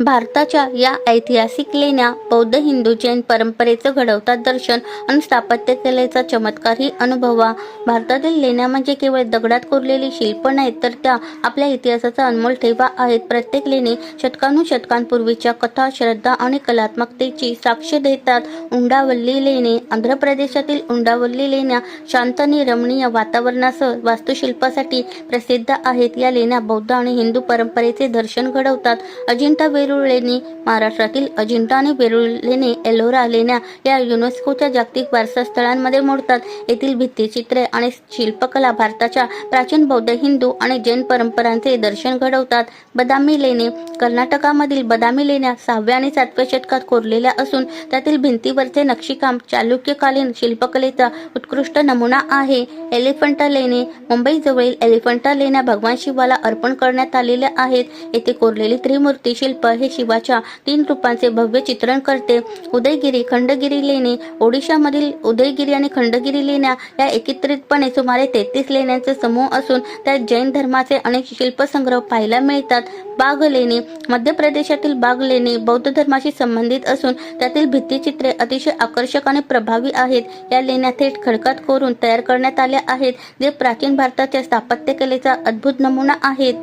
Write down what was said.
भारताच्या या ऐतिहासिक लेण्या बौद्ध हिंदू जैन परंपरेचं घडवतात दर्शन आणि स्थापत्यकलेचा चमत्कारही अनुभवा. भारतातील लेण्या म्हणजे केवळ दगडात कोरलेली शिल्प नाहीत तर त्या आपल्या इतिहासाचा अनमोल ठेवा आहेत. प्रत्येक लेणी शतकानुशतकांपूर्वीच्या कथा श्रद्धा आणि कलात्मकतेची साक्ष देतात. उंडावल्ली लेणी आंध्र प्रदेशातील उंडावल्ली लेण्या शांत आणि रमणीय वातावरणासह वास्तुशिल्पासाठी प्रसिद्ध आहेत. या लेण्या बौद्ध आणि हिंदू परंपरेचे दर्शन घडवतात. अजिंठा वेरूळ लेणी महाराष्ट्रातील अजिंठा आणि वेरूळ लेणी एलोरा लेण्या या युनेस्कोच्या जागतिक वारसा स्थळांमध्ये मोडतात. येथील भित्तिचित्रे आणि शिल्पकला भारताच्या प्राचीन बौद्ध हिंदू आणि जैन परंपरांचे दर्शन घडवतात. बदामी लेणी कर्नाटकामधील बदामी लेण्या सहाव्या आणि सातव्या शतकात कोरलेल्या असून त्यातील भिंतीवरचे नक्षीकाम चालुक्यकालीन शिल्पकलेचा उत्कृष्ट नमुना आहे. एलिफंटा लेणी मुंबईजवळील एलिफंटा लेण्या भगवान शिवाला अर्पण करण्यात आलेल्या आहेत. येथे कोरलेली त्रिमूर्ती शिल्प हे शिवाच्या तीन रूपांचे भव्य चित्रण करते. उदयगिरी खंडगिरी लेणी. ओडिशामधील उदयगिरी आणि खंडगिरी लेण्या या एकत्रितपणे सुमारे तेहतीस लेण्यांचे समूह असून त्यात जैन धर्माचे अनेक शिल्पसंग्रह पाहायला मिळतात. बाग लेणी. मध्य प्रदेशातील बाग लेणी बौद्ध धर्माशी संबंधित असून त्यातील भित्तिचित्रे अतिशय आकर्षक आणि प्रभावी आहेत. या लेण्या थेट खडकात कोरून तयार करण्यात आल्या आहेत जे प्राचीन भारताच्या स्थापत्यकलेचा अद्भुत नमुना आहेत.